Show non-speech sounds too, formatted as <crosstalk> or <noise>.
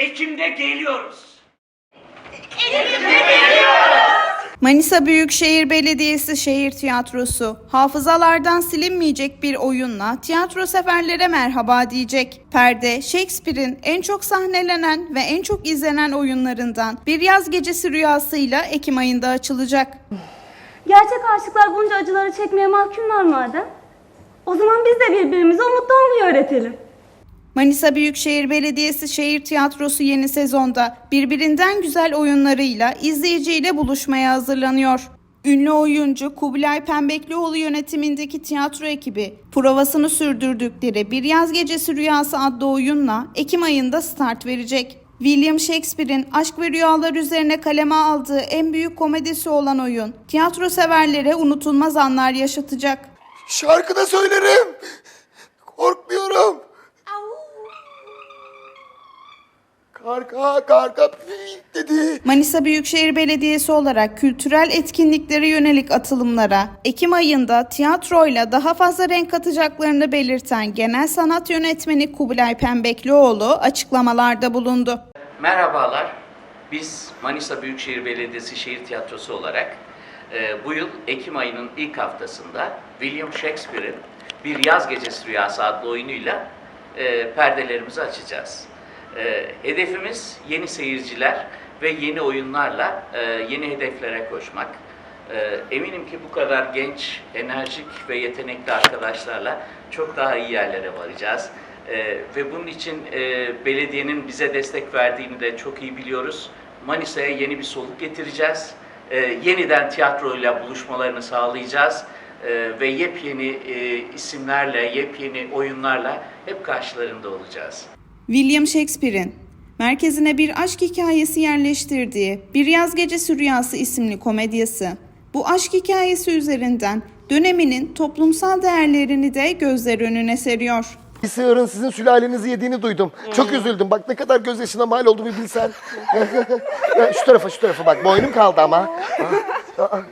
Ekim'de geliyoruz. Manisa Büyükşehir Belediyesi Şehir Tiyatrosu hafızalardan silinmeyecek bir oyunla tiyatro severlere merhaba diyecek. Perde, Shakespeare'in en çok sahnelenen ve en çok izlenen oyunlarından Bir Yaz Gecesi Rüyası'yla Ekim ayında açılacak. Gerçek aşıklar bunca acıları çekmeye mahkumlar madem. O zaman biz de birbirimize umutlu olmayı öğretelim. Manisa Büyükşehir Belediyesi Şehir Tiyatrosu yeni sezonda birbirinden güzel oyunlarıyla izleyiciyle buluşmaya hazırlanıyor. Ünlü oyuncu Kubilay Pembeklioğlu yönetimindeki tiyatro ekibi provasını sürdürdükleri Bir Yaz Gecesi Rüyası adlı oyunla Ekim ayında start verecek. William Shakespeare'in aşk ve rüyalar üzerine kaleme aldığı en büyük komedisi olan oyun, tiyatro severlere unutulmaz anlar yaşatacak. Şarkı da söylerim. Korkmuyorum. Karga karga dedi. Manisa Büyükşehir Belediyesi olarak kültürel etkinliklere yönelik atılımlara Ekim ayında tiyatroyla daha fazla renk katacaklarını belirten Genel Sanat Yönetmeni Kubilay Pembeklioğlu açıklamalarda bulundu. Merhabalar. Biz Manisa Büyükşehir Belediyesi Şehir Tiyatrosu olarak e, bu yıl Ekim ayının ilk haftasında William Shakespeare'in Bir Yaz Gecesi Rüyası adlı oyunuyla e, perdelerimizi açacağız. E, hedefimiz yeni seyirciler ve yeni oyunlarla e, yeni hedeflere koşmak. E, eminim ki bu kadar genç, enerjik ve yetenekli arkadaşlarla çok daha iyi yerlere varacağız. E, ve bunun için e, belediyenin bize destek verdiğini de çok iyi biliyoruz. Manisa'ya yeni bir soluk getireceğiz. E, yeniden tiyatroyla buluşmalarını sağlayacağız. E, ve yepyeni e, isimlerle, yepyeni oyunlarla hep karşılarında olacağız. William Shakespeare'in merkezine bir aşk hikayesi yerleştirdiği Bir Yaz Gecesi Rüyası isimli komedyası. Bu aşk hikayesi üzerinden döneminin toplumsal değerlerini de gözler önüne seriyor. Bir sığırın sizin sülalenizi yediğini duydum. Çok üzüldüm. Bak ne kadar gözyaşına mal oldu bir bilsen. <laughs> Ya, şu tarafa şu tarafa bak. Boynum kaldı ama. Aa, <laughs> aa.